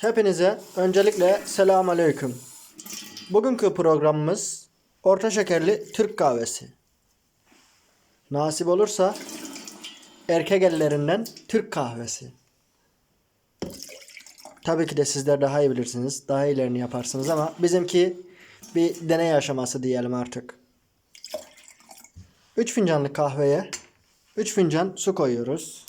Hepinize öncelikle selamun aleyküm. Bugünkü programımız orta şekerli Türk kahvesi. Nasip olursa erkek ellerinden Türk kahvesi. Tabii ki de sizler daha iyi bilirsiniz. Daha iyilerini yaparsınız ama bizimki bir deney aşaması diyelim artık. 3 fincanlık kahveye 3 fincan su koyuyoruz.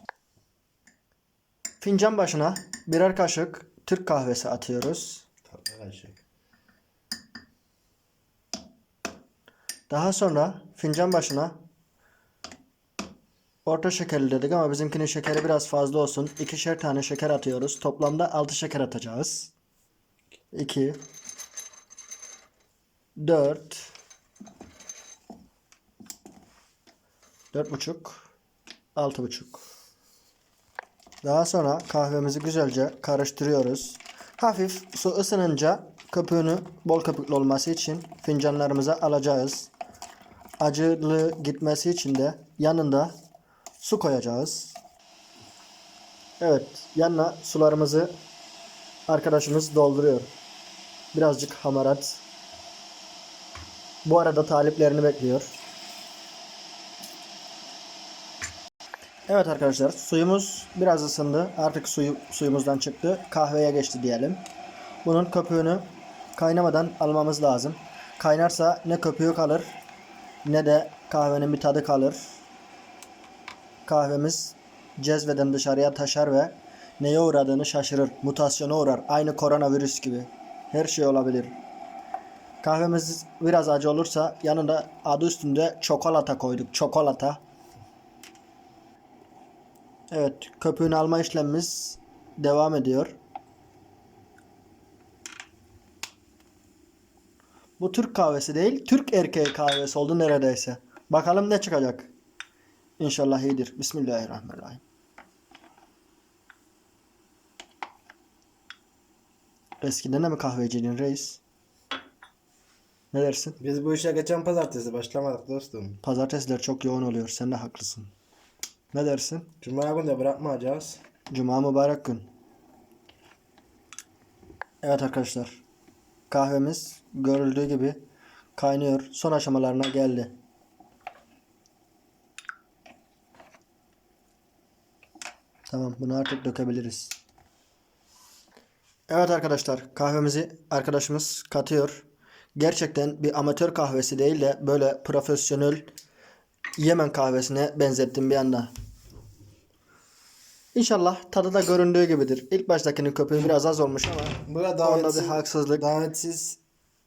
Fincan başına birer kaşık Türk kahvesi atıyoruz. Tatlı kaşık. Daha sonra fincan başına orta şekerli dedik ama bizimkinin şekeri biraz fazla olsun. İkişer tane şeker atıyoruz. Toplamda 6 şeker atacağız. 2 4 4 buçuk 6 buçuk. Daha sonra kahvemizi güzelce karıştırıyoruz. Hafif su ısınınca köpüğünü bol köpüklü olması için fincanlarımıza alacağız. Acılı gitmesi için de yanında su koyacağız. Evet, yanına sularımızı arkadaşımız dolduruyor. Birazcık hamarat. Bu arada taliplerini bekliyor. Evet arkadaşlar suyumuz biraz ısındı. Artık suyu, suyumuzdan çıktı. Kahveye geçti diyelim. Bunun köpüğünü kaynamadan almamız lazım. Kaynarsa ne köpüğü kalır ne de kahvenin bir tadı kalır. Kahvemiz cezveden dışarıya taşar ve neye uğradığını şaşırır. Mutasyona uğrar. Aynı koronavirüs gibi. Her şey olabilir. Kahvemiz biraz acı olursa yanında adı üstünde çikolata koyduk. Çikolata. Evet, köpüğünü alma işlemimiz devam ediyor. Bu Türk kahvesi değil, Türk erkeği kahvesi oldu neredeyse. Bakalım ne çıkacak. İnşallah iyidir. Bismillahirrahmanirrahim. Eskiden de mi kahveciydin reis? Ne dersin? Biz bu işe geçen pazartesi başlamadık dostum. Pazartesiler çok yoğun oluyor. Sen de haklısın. Ne dersin? Cuma günü de bırakmayacağız. Cuma mübarek gün. Evet arkadaşlar. Kahvemiz görüldüğü gibi kaynıyor. Son aşamalarına geldi. Tamam bunu artık dökebiliriz. Evet arkadaşlar kahvemizi arkadaşımız katıyor. Gerçekten bir amatör kahvesi değil de böyle profesyonel Yemen kahvesine benzettim bir anda. İnşallah tadı da göründüğü gibidir. İlk baştakinin köpüğü biraz az olmuş ama Bu da davetsiz, bir haksızlık. davetsiz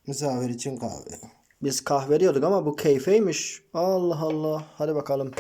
misafir için kahve. Biz kahve diyorduk ama bu keyfeymiş. Allah Allah. Hadi bakalım.